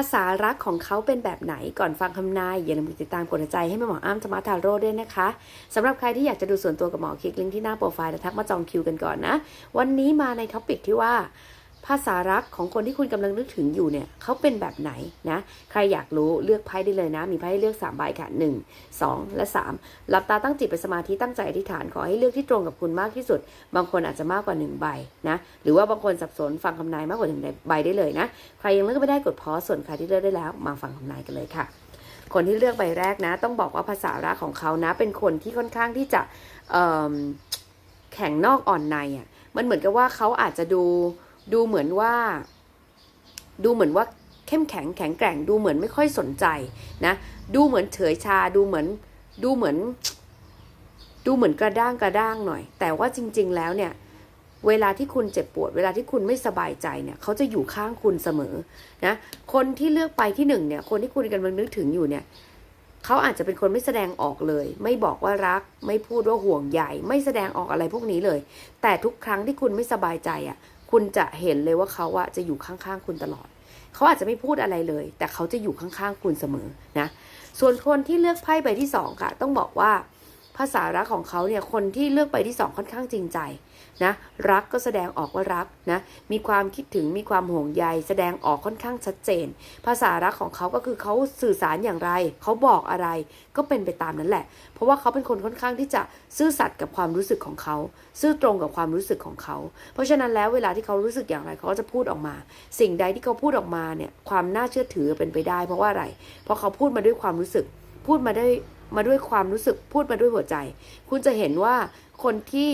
าษารักของเขาเป็นแบบไหนก่อนฟังคำนาย อย่าลืมติดตามกดหัวใจให้แม่หมออ้มธรรมะทาโร่ด้วยนะคะสำหรับใครที่อยากจะดูส่วนตัวกับหมอคลิกลิงก์ที่หน้าโปรไฟล์และทักมาจองคิวกันก่อนนะ วันนี้มาในท็อปิกที่ว่า ภาษารักของคนที่คุณกำลังนึกถึงอยู่เนี่ยเขาเป็นแบบไหนนะ ใครอยากรู้เลือกไพ่ได้เลยนะ มีไพ่ให้เลือก3ใบค่ะ 1 2 และ 3 หลับตาตั้งจิตเป็นสมาธิตั้งใจอธิษฐานขอให้เลือกที่ตรงกับคุณมากที่สุด บางคนอาจจะมากกว่า 1 ใบนะ หรือว่าบางคนสับสนฟังคำนายมากกว่าหนึ่งใบได้เลยนะ ใครยังเลือกไม่ได้กดพอส่วนใครที่เลือกได้แล้ว มาฟังคำนายกันเลยค่ะคนที่เลือกใบแรกนะ ต้องบอกว่าภาษารักของเขานะ เป็นคนที่ค่อนข้างที่จะแข็งนอกอ่อนในอะมันเหมือนกับว่าเขาอาจจะดู ดูเหมือนว่า ดูเหมือนว่าเข้มแข็งแข็งแกร่งดูเหมือนไม่ค่อยสนใจนะ ดูเหมือนเฉยชาดูเหมือนดูเหมือน ดูเหมือนกระด้างกระด้างหน่อย แต่ว่าจริง ๆ แล้วเนี่ย เวลาที่คุณเจ็บปวด เวลาที่คุณไม่สบายใจเนี่ยเขาจะอยู่ข้างคุณเสมอนะคนที่เลือกไปที่หนึ่งเนี่ย คนที่คุณกำลังนึกถึงอยู่เนี่ยเขาอาจจะเป็นคนไม่แสดงออกเลย ไม่บอกว่ารัก ไม่พูดว่าห่วงใยไม่แสดงออกอะไรพวกนี้เลย แต่ทุกครั้งที่คุณไม่สบายใจอะ คุณจะเห็นเลยว่าเขาอะจะอยู่ข้างๆ คุณตลอด เขาอาจจะไม่พูดอะไรเลย แต่เขาจะอยู่ข้างๆ คุณเสมอนะ ส่วนคนที่เลือกไพ่ใบที่สองค่ะ ต้องบอกว่า ภาษารักของเขาเนี่ยคนที่เลือกใบที่สองค่อนข้างจริงใจนะรักก็แสดงออกว่ารักนะมีความคิดถึงมีความห่วงใย แสดงออกค่อนข้างชัดเจน ภาษารักของเขาก็คือเขาสื่อสารอย่างไร เขาบอกอะไรก็เป็นไปตามนั้นแหละ เพราะว่าเขาเป็นคนค่อนข้างที่จะซื่อสัตย์กับความรู้สึกของเขา ซื่อตรงกับความรู้สึกของเขา เพราะฉะนั้นแล้วเวลาที่เขารู้สึกอย่างไรเขาก็จะพูดออกมา สิ่งใดที่เขาพูดออกมาเนี่ยความน่าเชื่อถือเป็นไปได้ เพราะว่าอะไร เพราะเขาพูดมาด้วยความรู้สึก พูดมาได้มาด้วยความรู้สึกพูดมาด้วยหัวใจ คุณจะเห็นว่าคนที่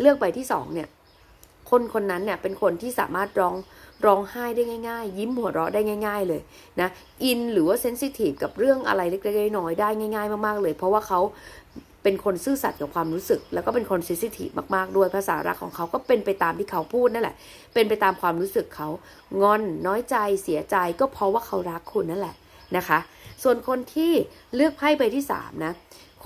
เลือกใบที่สองเนี่ย คนคนนั้นเนี่ยเป็นคนที่สามารถร้องร้องไห้ได้ง่ายๆ ยิ้มหัวเราะได้ง่าย ๆเลยนะอินหรือว่าเซนซิทีฟกับเรื่องอะไรเล็กๆน้อยๆได้ง่าย ๆ มากๆเลย เพราะว่าเขาเป็นคนซื่อสัตย์กับความรู้สึก แล้วก็เป็นคนเซนซิทีฟมากๆด้วยภาษารักของเขาก็เป็นไปตามที่เขาพูดนั่นแหละ เป็นไปตามความรู้สึกเขางอนน้อยใจเสียใจก็เพราะว่าเขารักคุณนั่นแหละ นะคะ ส่วนคนที่เลือกไพ่ใบที่สามนะ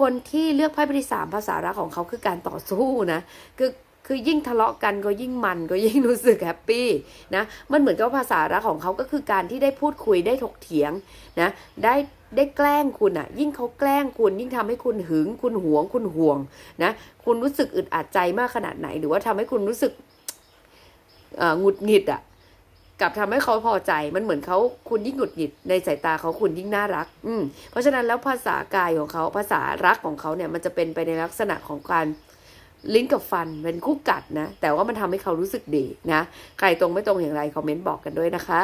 คนที่เลือกไพ่ใบที่สามภาษารักของเขาคือการต่อสู้นะคือคือยิ่งทะเลาะกันก็ยิ่งมันก็ยิ่งรู้สึกแฮปปี้นะมันเหมือนกับภาษารักของเขาก็คือการที่ได้พูดคุยได้ถกเถียงนะได้ได้แกล้งคุณอะ่ะยิ่งเขาแกล้งคุณ ยิ่งทำให้คุณหึง คุณหวง คุณห่วงนะคุณรู้สึกอึดอัดใจมากขนาดไหน หรือว่าทำให้คุณรู้สึกหงุดหงิดอะ กับทำให้เขาพอใจมันเหมือนเขาคุณยิ่งหงุดหงิดในสายตาเขาคุณยิ่งน่ารัก อืมเพราะฉะนั้นแล้วภาษากายของเขาภาษารักของเขาเนี่ยมันจะเป็นไปในลักษณะของการลิ้นกับฟันเป็นคู่กัดนะ แต่ว่ามันทำให้เขารู้สึกดีนะ ใครตรงไม่ตรงอย่างไรคอมเมนต์บอกกันด้วยนะคะ